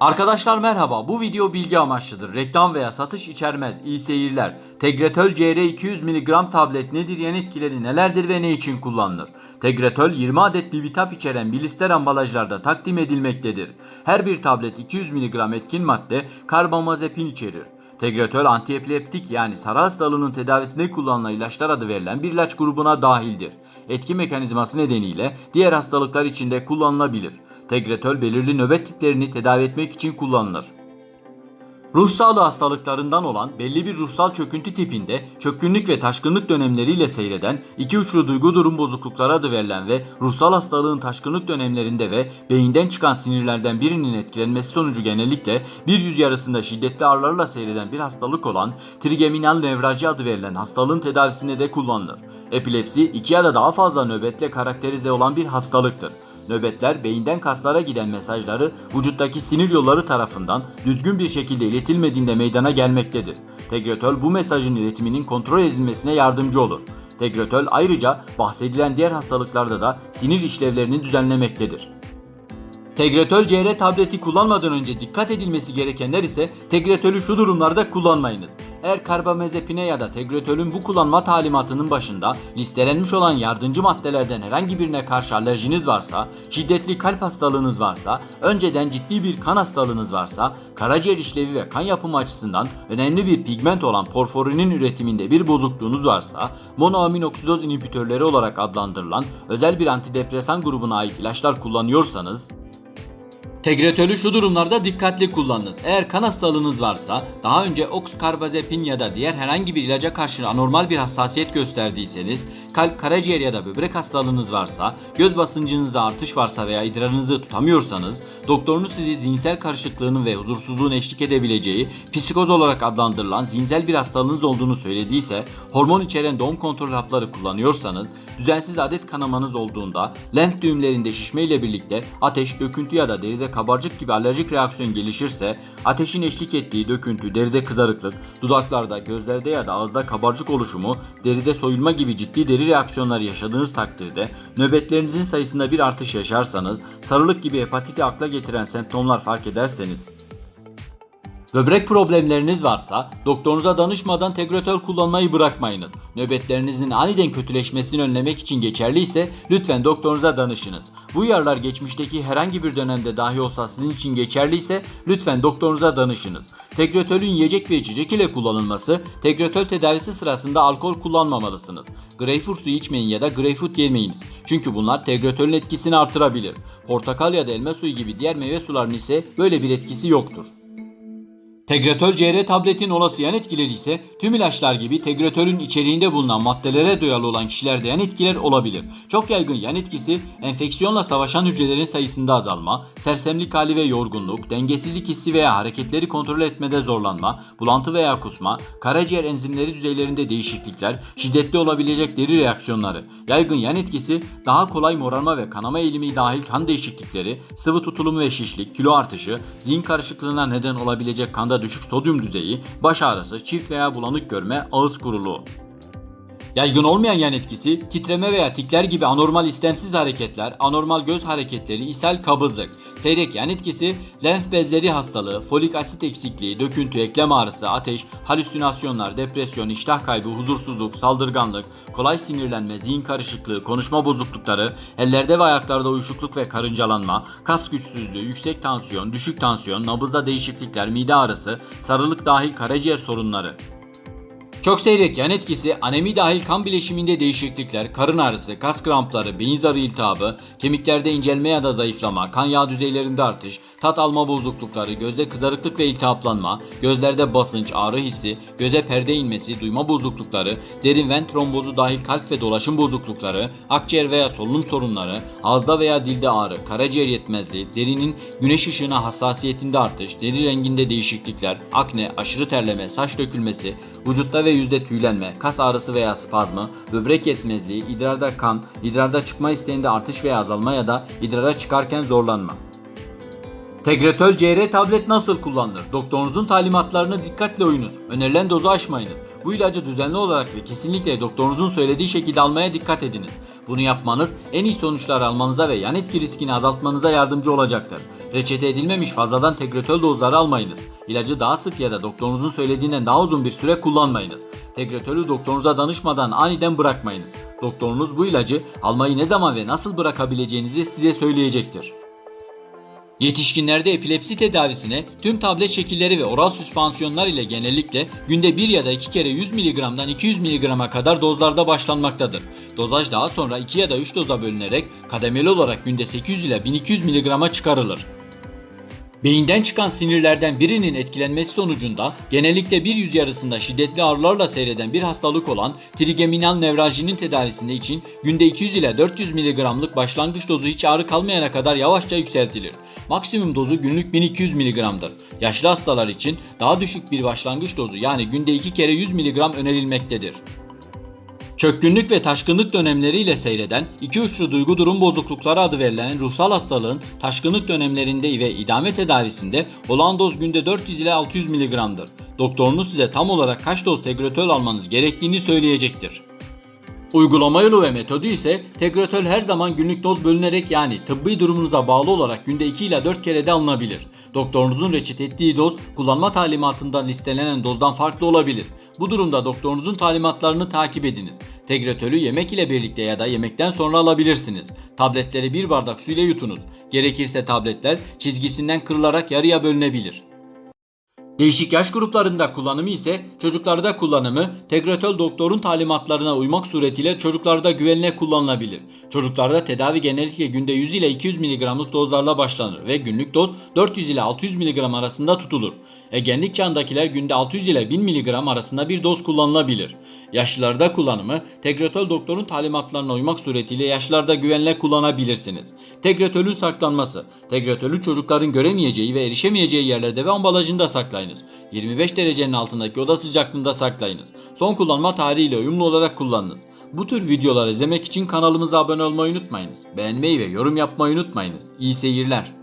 Arkadaşlar merhaba. Bu video bilgi amaçlıdır. Reklam veya satış içermez. İyi seyirler. Tegretol CR 200 mg tablet nedir? Yan etkileri nelerdir ve ne için kullanılır? Tegretol 20 adet Livitap içeren blister ambalajlarda takdim edilmektedir. Her bir tablet 200 mg etkin madde karbamazepin içerir. Tegretol antiepileptik yani sarı hastalığının tedavisinde kullanılan ilaçlar adı verilen bir ilaç grubuna dahildir. Etki mekanizması nedeniyle diğer hastalıklar için de kullanılabilir. Tegretol belirli nöbet tiplerini tedavi etmek için kullanılır. Ruh sağlığı hastalıklarından olan belli bir ruhsal çöküntü tipinde çökkünlük ve taşkınlık dönemleriyle seyreden iki uçlu duygu durum bozuklukları adı verilen ve ruhsal hastalığın taşkınlık dönemlerinde ve beyinden çıkan sinirlerden birinin etkilenmesi sonucu genellikle bir yüz yarısında şiddetli ağrılarla seyreden bir hastalık olan trigeminal nevraji adı verilen hastalığın tedavisinde de kullanılır. Epilepsi iki ya da daha fazla nöbetle karakterize olan bir hastalıktır. Nöbetler beyinden kaslara giden mesajları vücuttaki sinir yolları tarafından düzgün bir şekilde iletilmediğinde meydana gelmektedir. Tegretol bu mesajın iletiminin kontrol edilmesine yardımcı olur. Tegretol ayrıca bahsedilen diğer hastalıklarda da sinir işlevlerini düzenlemektedir. Tegretol CR tableti kullanmadan önce dikkat edilmesi gerekenler ise Tegretol'ü şu durumlarda kullanmayınız. Eğer karbamazepine ya da Tegretol'ün bu kullanma talimatının başında listelenmiş olan yardımcı maddelerden herhangi birine karşı alerjiniz varsa, şiddetli kalp hastalığınız varsa, önceden ciddi bir kan hastalığınız varsa, karaciğer işlevi ve kan yapımı açısından önemli bir pigment olan porforinin üretiminde bir bozukluğunuz varsa, monoaminoksidoz inhibitörleri olarak adlandırılan özel bir antidepresan grubuna ait ilaçlar kullanıyorsanız, Tegretol'ü şu durumlarda dikkatli kullanınız. Eğer kan hastalığınız varsa, daha önce oxkarbazepin ya da diğer herhangi bir ilaca karşı anormal bir hassasiyet gösterdiyseniz, kalp, karaciğer ya da böbrek hastalığınız varsa, göz basıncınızda artış varsa veya idrarınızı tutamıyorsanız, doktorunuz sizi zihinsel karışıklığının ve huzursuzluğun eşlik edebileceği psikoz olarak adlandırılan zihinsel bir hastalığınız olduğunu söylediyse, hormon içeren doğum kontrol hapları kullanıyorsanız, düzensiz adet kanamanız olduğunda, lenf düğümlerinde şişme ile birlikte ateş, döküntü ya da deride kabarcık gibi alerjik reaksiyon gelişirse, ateşin eşlik ettiği döküntü, deride kızarıklık, dudaklarda, gözlerde ya da ağızda kabarcık oluşumu, deride soyulma gibi ciddi deri reaksiyonları yaşadığınız takdirde, nöbetlerinizin sayısında bir artış yaşarsanız, sarılık gibi hepatiti akla getiren semptomlar fark ederseniz, Böbrek problemleriniz varsa doktorunuza danışmadan Tegretol kullanmayı bırakmayınız. Nöbetlerinizin aniden kötüleşmesini önlemek için geçerli ise lütfen doktorunuza danışınız. Bu uyarılar geçmişteki herhangi bir dönemde dahi olsa sizin için geçerli ise lütfen doktorunuza danışınız. Tegretol'ün yiyecek ve içecek ile kullanılması, Tegretol tedavisi sırasında alkol kullanmamalısınız. Greyfurt suyu içmeyin ya da greyfurt yemeyiniz. Çünkü bunlar Tegretol'ün etkisini artırabilir. Portakal ya da elma suyu gibi diğer meyve sularının ise böyle bir etkisi yoktur. Tegretol CR tabletin olası yan etkileri ise tüm ilaçlar gibi Tegretol'ün içeriğinde bulunan maddelere duyarlı olan kişilerde yan etkiler olabilir. Çok yaygın yan etkisi enfeksiyonla savaşan hücrelerin sayısında azalma, sersemlik hali ve yorgunluk, dengesizlik hissi veya hareketleri kontrol etmede zorlanma, bulantı veya kusma, karaciğer enzimleri düzeylerinde değişiklikler, şiddetli olabilecek deri reaksiyonları. Yaygın yan etkisi daha kolay morarma ve kanama eğilimi dahil kan değişiklikleri, sıvı tutulumu ve şişlik, kilo artışı, zihin karışıklığına neden olabilecek kanda düşük sodyum düzeyi, baş ağrısı, çift veya bulanık görme, ağız kuruluğu. Yaygın olmayan yan etkisi titreme veya tikler gibi anormal istemsiz hareketler, anormal göz hareketleri, ishal, kabızlık. Seyrek yan etkisi lenf bezleri hastalığı, folik asit eksikliği, döküntü, eklem ağrısı, ateş, halüsinasyonlar, depresyon, iştah kaybı, huzursuzluk, saldırganlık, kolay sinirlenme, zihin karışıklığı, konuşma bozuklukları, ellerde ve ayaklarda uyuşukluk ve karıncalanma, kas güçsüzlüğü, yüksek tansiyon, düşük tansiyon, nabızda değişiklikler, mide ağrısı, sarılık dahil karaciğer sorunları. Çok seyrek yan etkisi anemi dahil kan bileşiminde değişiklikler, karın ağrısı, kas krampları, beyin zarı iltihabı, kemiklerde incelme ya da zayıflama, kan yağ düzeylerinde artış, tat alma bozuklukları, gözde kızarıklık ve iltihaplanma, gözlerde basınç, ağrı hissi, göze perde inmesi, duyma bozuklukları, derin ven trombozu dahil kalp ve dolaşım bozuklukları, akciğer veya solunum sorunları, ağızda veya dilde ağrı, karaciğer yetmezliği, derinin güneş ışığına hassasiyetinde artış, deri renginde değişiklikler, akne, aşırı terleme, saç dökülmesi, vücutta ve yüzde tüylenme, kas ağrısı veya spazmı, böbrek yetmezliği, idrarda kan, idrarda çıkma isteğinde artış veya azalma ya da idrara çıkarken zorlanma. Tegretol CR tablet nasıl kullanılır? Doktorunuzun talimatlarını dikkatle uyunuz. Önerilen dozu aşmayınız. Bu ilacı düzenli olarak ve kesinlikle doktorunuzun söylediği şekilde almaya dikkat ediniz. Bunu yapmanız en iyi sonuçlar almanıza ve yan etki riskini azaltmanıza yardımcı olacaktır. Reçete edilmemiş fazladan tegretol dozları almayınız. İlacı daha sık ya da doktorunuzun söylediğinden daha uzun bir süre kullanmayınız. Tegretolü doktorunuza danışmadan aniden bırakmayınız. Doktorunuz bu ilacı almayı ne zaman ve nasıl bırakabileceğinizi size söyleyecektir. Yetişkinlerde epilepsi tedavisine tüm tablet şekilleri ve oral süspansiyonlar ile genellikle günde 1 ya da 2 kere 100 mg'dan 200 mg'a kadar dozlarda başlanmaktadır. Dozaj daha sonra 2 ya da 3 doza bölünerek kademeli olarak günde 800 ile 1200 mg'a çıkarılır. Beyinden çıkan sinirlerden birinin etkilenmesi sonucunda genellikle bir yüz yarısında şiddetli ağrılarla seyreden bir hastalık olan trigeminal nevraljinin tedavisinde için günde 200 ile 400 mg'lık başlangıç dozu hiç ağrı kalmayana kadar yavaşça yükseltilir. Maksimum dozu günlük 1200 mg'dır. Yaşlı hastalar için daha düşük bir başlangıç dozu yani günde 2 kere 100 mg önerilmektedir. Çökkünlük ve taşkınlık dönemleriyle seyreden iki uçlu duygu durum bozuklukları adı verilen ruhsal hastalığın taşkınlık dönemlerinde ve idame tedavisinde olan doz günde 400 ile 600 mg'dır. Doktorunuz size tam olarak kaç doz tegretol almanız gerektiğini söyleyecektir. Uygulama yolu ve metodu ise tegretol her zaman günlük doz bölünerek yani tıbbi durumunuza bağlı olarak günde 2 ila 4 kere de alınabilir. Doktorunuzun reçete ettiği doz kullanma talimatında listelenen dozdan farklı olabilir. Bu durumda doktorunuzun talimatlarını takip ediniz. Tegretolü yemek ile birlikte ya da yemekten sonra alabilirsiniz. Tabletleri bir bardak su ile yutunuz. Gerekirse tabletler çizgisinden kırılarak yarıya bölünebilir. Değişik yaş gruplarında kullanımı ise çocuklarda kullanımı Tegretol doktorun talimatlarına uymak suretiyle çocuklarda güvenle kullanılabilir. Çocuklarda tedavi genellikle günde 100 ile 200 mg'lık dozlarla başlanır ve günlük doz 400 ile 600 mg arasında tutulur. Egenlik çağındakiler günde 600 ile 1000 mg arasında bir doz kullanılabilir. Yaşlılarda kullanımı Tegretol doktorun talimatlarına uymak suretiyle yaşlılarda güvenle kullanabilirsiniz. Tegretolün saklanması Tegretolü çocukların göremeyeceği ve erişemeyeceği yerlerde ve ambalajında saklayınız. 25 derecenin altındaki oda sıcaklığında saklayınız. Son kullanma tarihiyle uyumlu olarak kullanınız. Bu tür videolar izlemek için kanalımıza abone olmayı unutmayınız. Beğenmeyi ve yorum yapmayı unutmayınız. İyi seyirler.